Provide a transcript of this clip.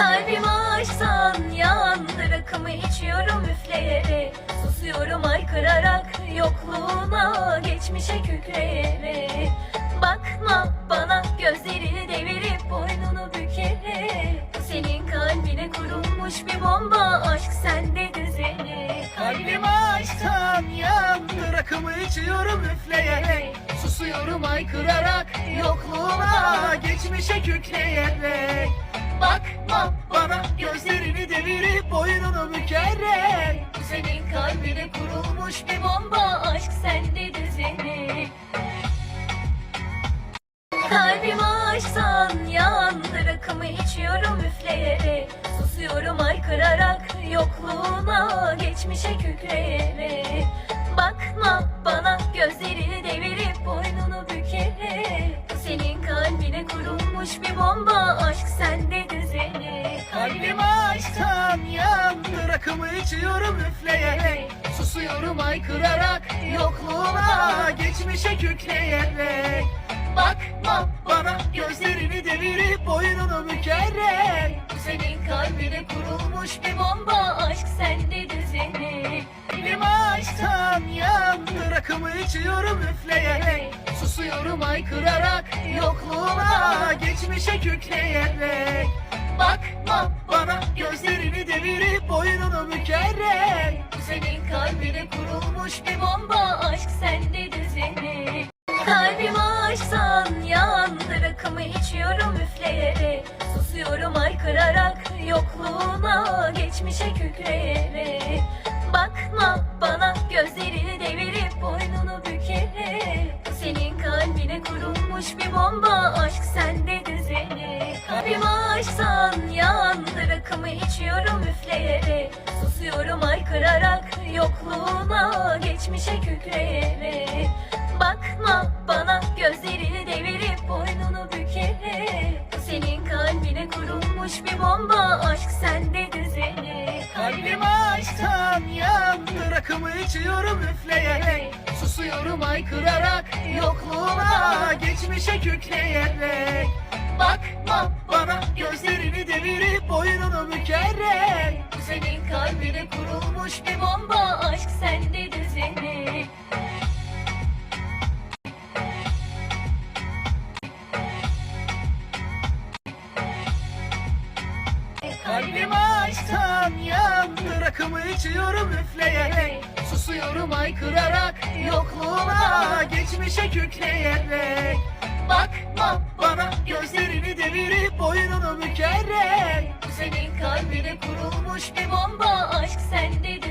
Kalbimi açsan yandı rakımı içiyorum üfleyerek. Susuyorum aykırarak yokluğuna geçmişe kükreyerek. Bakma bana gözlerini devirip boynunu bükerek. Senin kalbine kurulmuş bir bomba aşk sende düzeni Kalbimi açtan yandı rakımı içiyorum üfleyerek. Susuyorum aykırarak yokluğuna geçmişe kükreyerek. Devirip boynunu bükerek. Senin kalbine kurulmuş bir bomba. Aşk sende düzeni Kalbimi açsan yandı. Rakımı içiyorum üfleyerek. Susuyorum aykırarak yokluğuna. Geçmişe kükreyerek rakımı içiyorum üfleyerek Susuyorum aykırarak yokluğuna geçmişe kükreyerek. Bakma Bana gözlerini devirip boynunu bükerek. Senin kalbine kurulmuş bir bomba aşk sende düzeni. Kalbimi açtan yandı rakımı içiyorum üfleyerek. Susuyorum aykırarak yokluğuna geçmişe kükreyerek devirip boynunu bükerek. Senin kalbine kurulmuş bir bomba aşk sende düzeni. Kalbimi açsan yandı rakımı içiyorum üfleyerek. Susuyorum aykırarak yokluğuna geçmişe kükreyerek. Bakma bana gözlerini devirip boynunu bükerek. Senin kalbine kurulmuş bir bomba aşk sende düzeni. Kalbimi açsan Susuyorum aykırarak yokluğuna geçmişe kükreyerek. Bakma bana gözlerini devirip boynunu bükerek. Senin kalbine kurulmuş bir bomba aşk sende düzeni Kalbimi açtan yandı rakımı içiyorum üfleyerek. Susuyorum aykırarak yokluğuna geçmişe kükreyerek. Bakma Bana gözlerini devirip boynunu bükerek senin kalbine kurulmuş bir bomba. Aşk sende düzeni Kalbimi açtan yandı. Rakımı içiyorum üfleyerek. Susuyorum aykırarak. Yokluğuna geçmişe kükreyerek. Bakma Bana gözlerini devirip boynunu bükerek kurulmuş bir bomba aşk sendedir.